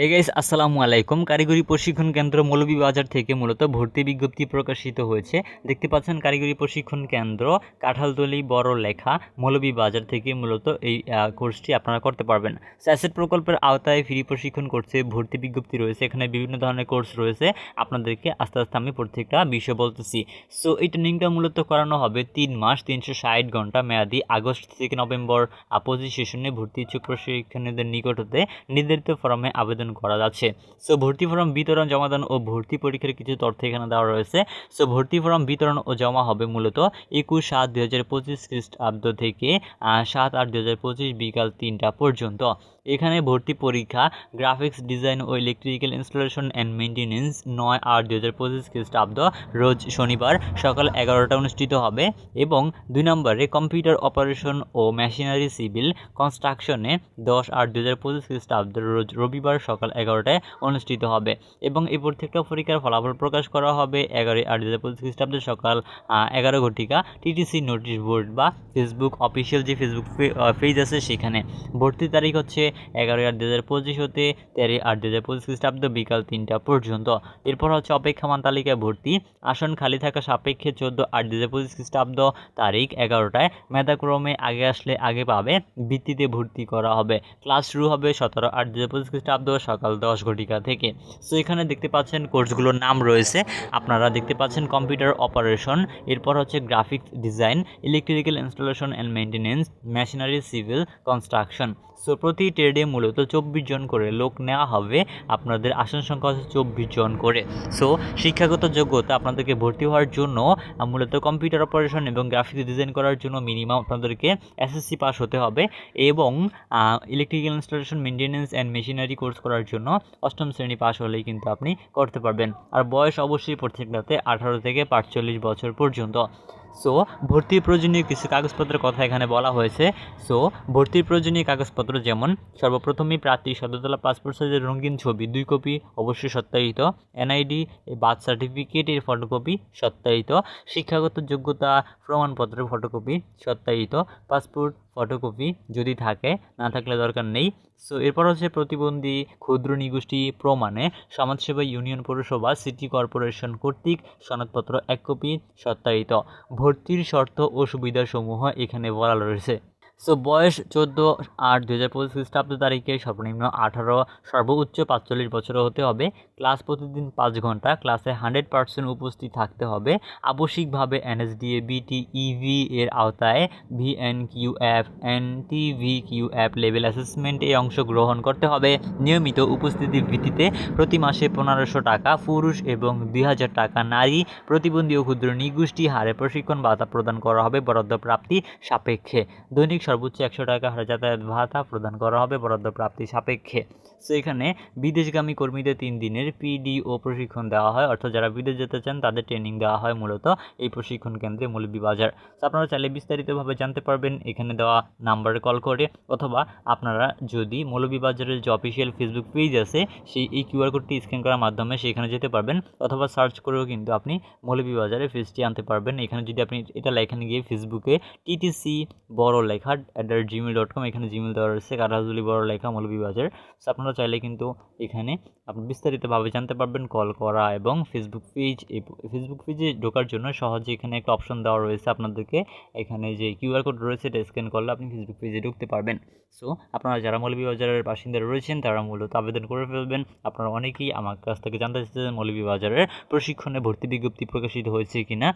Hey guys আসসালামু আলাইকুম কারিগরি প্রশিক্ষণ কেন্দ্র মৌলভীবাজার থেকে মূলত ভর্তি বিজ্ঞপ্তি প্রকাশিত হয়েছে দেখতে পাচ্ছেন কারিগরি প্রশিক্ষণ কেন্দ্র কাঁঠালতলি বড় লেখা মৌলভীবাজার থেকে মূলত এই কোর্সটি আপনারা করতে পারবেন স্যাসেট প্রকল্পের আওতায় ফ্রি প্রশিক্ষণ করছে ভর্তি বিজ্ঞপ্তি রয়েছে এখানে বিভিন্ন ধরনের কোর্স রয়েছে আপনাদেরকে আস্তে আস্তে আমি প্রত্যেকটা বিষয় বলতেছি সো এই ট্রেনিংটা মূলত করানো হবে তিন মাস তিনশো ষাট ঘণ্টা মেয়াদি আগস্ট থেকে নভেম্বর পঁচিশ সেশনে ভর্তি ইচ্ছুক প্রশিক্ষণীদের নিকট হতে নির্ধারিত ফর্মে আবেদন করা যাচ্ছে। সো ভর্তি ফর্ম বিতরণ, জমাদান ও ভর্তি পরীক্ষার কিছু তথ্য এখানে দেওয়া রয়েছে। সো ভর্তি ফর্ম বিতরণ ও জমা হবে মূলত একুশ সাত দুই হাজার পঁচিশ খ্রিস্টাব্দ থেকে সাত আট দুই হাজার পঁচিশ বিকাল তিনটা পর্যন্ত। এখানে ভর্তি পরীক্ষা গ্রাফিক্স ডিজাইন ও ইলেকট্রিক্যাল ইনস্টলেশন অ্যান্ড মেনটেন্যান্স নয় আট দুই হাজার পঁচিশ খ্রিস্টাব্দ, রোজ শনিবার সকাল এগারোটা অনুষ্ঠিত হবে এবং দুই নম্বরে কম্পিউটার অপারেশন ও মেশিনারি সিভিল কনস্ট্রাকশনে দশ আট দু হাজার পঁচিশ খ্রিস্টাব্দ, রোজ রবিবার সকাল এগারোটায় অনুষ্ঠিত হবে এবং এই প্রত্যেকটা পরীক্ষার ফলাফল প্রকাশ করা হবে এগারোই আট দু হাজার পঁচিশ খ্রিস্টাব্দে সকাল এগারো ঘটিকা টিটিসি নোটিশ বোর্ড বা ফেসবুক অফিসিয়াল যে ফেসবুক পেজ আছে সেখানে। ভর্তির তারিখ হচ্ছে এগারোই আট দু হাজার পঁচিশ হতে তেরোই আট দু হাজার পঁচিশ খ্রিস্টাব্দ বিকাল তিনটা পর্যন্ত। এরপর হচ্ছে অপেক্ষমান তালিকায় ভর্তি। আসন খালি থাকা সাপেক্ষে চোদ্দ আট দু হাজার পঁচিশ খ্রিস্টাব্দ তারিখ এগারোটায়। মেধাক্রমে আগে আসলে আগে পাবে, ভিত্তিতে ভর্তি করা হবে। ক্লাস শুরু হবে সতেরো আট দু হাজার পঁচিশ খ্রিস্টাব্দ সকাল দশ ঘটিকা থেকে। সো এখানে দেখতে পাচ্ছেন কোর্সগুলোর নাম রয়েছে। আপনারা দেখতে পাচ্ছেন কম্পিউটার অপারেশন, এরপর হচ্ছে graphics design, electrical installation and maintenance machinery, civil construction. So প্রতি ট্রেডে মূলত চব্বিশ জন করে লোক নেওয়া হবে। আপনাদের আসন সংখ্যা হচ্ছে চব্বিশ জন করে। সো শিক্ষাগত যোগ্যতা আপনাদেরকে ভর্তি হওয়ার জন্য মূলত কম্পিউটার অপারেশন এবং গ্রাফিক্স ডিজাইন করার জন্য মিনিমাম আপনাদেরকে এসএসসি পাস হতে হবে এবং electrical installation maintenance and machinery course করার জন্য অষ্টম শ্রেণি পাস হলেই কিন্তু আপনি করতে পারবেন। আর বয়স অবশ্যই প্রত্যেকটাতে আঠারো থেকে পাঁচচল্লিশ বছর পর্যন্ত। সো ভর্তির প্রয়োজনীয় কিছু কাগজপত্রের কথা এখানে বলা হয়েছে। সো ভর্তির প্রয়োজনীয় কাগজপত্র যেমন সর্বপ্রথমই প্রার্থী সদরতলা পাসপোর্ট সাইজের রঙিন ছবি, দুই কপি অবশ্যই সত্যায়িত এনআইডি বার্থ সার্টিফিকেটের ফটোকপি সত্যায়িত, শিক্ষাগত যোগ্যতা, প্রমাণপত্রের ফটোকপি সত্যায়িত পাসপোর্ট ফটোকপি যদি থাকে, না থাকলে দরকার নেই। সো এরপর হচ্ছে প্রতিবন্ধী ক্ষুদ্র নিগোষ্ঠী প্রমাণে সমাজসেবা ইউনিয়ন পৌরসভা সিটি কর্পোরেশন কর্তৃক সনদপত্র এক কপি সত্যায়িত। ভর্তির শর্ত ও সুবিধাসমূহ এখানে বলা রয়েছে। সো বয়স চোদ্দ আট দু হাজার পঁচিশ খ্রিস্টাব্দ তারিখে সর্বনিম্ন আঠারো, সর্বোচ্চ পাঁচচল্লিশ বছর হতে হবে। ক্লাস প্রতিদিন পাঁচ ঘণ্টা, ক্লাসে হান্ড্রেড পার্সেন্ট উপস্থিত থাকতে হবে। আবশ্যিকভাবে এনএসডিএ, বিটি, ইভি এর আওতায় VN Q F N TV Q app level অ্যাসেসমেন্টে অংশগ্রহণ করতে হবে। নিয়মিত উপস্থিতির ভিত্তিতে প্রতি মাসে পনেরোশো টাকা পুরুষ এবং দুই হাজার টাকা নারী প্রতিবন্ধী ও ক্ষুদ্র নিগোষ্ঠী হারে প্রশিক্ষণ ভাতা প্রদান করা হবে, বরাদ্দ প্রাপ্তি সাপেক্ষে। দৈনিক সর্বোচ্চ একশো টাকা হারে যাতায়াত ভাতা প্রদান করা হবে বরাদ্দ প্রাপ্তি সাপেক্ষে। সো, এখানে বিদেশগামী কর্মীদের তিন দিনের পিডিও প্রশিক্ষণ দেওয়া হয়। অর্থাৎ যারা বিদেশ যেতে চান, তাদের ট্রেনিং দেওয়া হয় মূলত এই প্রশিক্ষণ কেন্দ্রে মৌলভীবাজার সো, আপনারা চাইলে বিস্তারিতভাবে জানতে পারবেন এখানে দেওয়া নাম্বারে কল করে। অথবা আপনারা যদি মৌলভীবাজারের যে অফিসিয়াল ফেসবুক পেজ আছে, সেই এই কিউআর কোডটি স্ক্যান করার মাধ্যমে সেখানে যেতে পারবেন। অথবা সার্চ করেও কিন্তু আপনি মৌলভীবাজারে পেজটি আনতে পারবেন। এখানে যদি আপনি এটা এখানে গিয়ে ফেসবুকে টিটিসি বড় লেখা at the rate Gmail dot com এখানে জিমেল দেওয়া রয়েছে কারাজুলি বড় লেখা মৌলভীবাজার। সো আপনারা চাইলে কিন্তু এখানে আপনি বিস্তারিতভাবে জানতে পারবেন কল করা এবং ফেসবুক পেজ ফেসবুক পেজে ঢোকার জন্য সহজে এখানে একটা অপশন দেওয়া রয়েছে আপনাদেরকে। এখানে যে কিউআর কোড রয়েছে, এটা স্ক্যান করলে আপনি ফেসবুক পেজে ঢুকতে পারবেন। সো আপনারা যারা মৌলভীবাজারের বাসিন্দা রয়েছেন, তারা মূলত আবেদন করে ফেলবেন। আপনারা অনেকেই আমার কাছ থেকে জানতে চাইছেন মৌলভীবাজারের প্রশিক্ষণে ভর্তি বিজ্ঞপ্তি প্রকাশিত হয়েছে কিনা।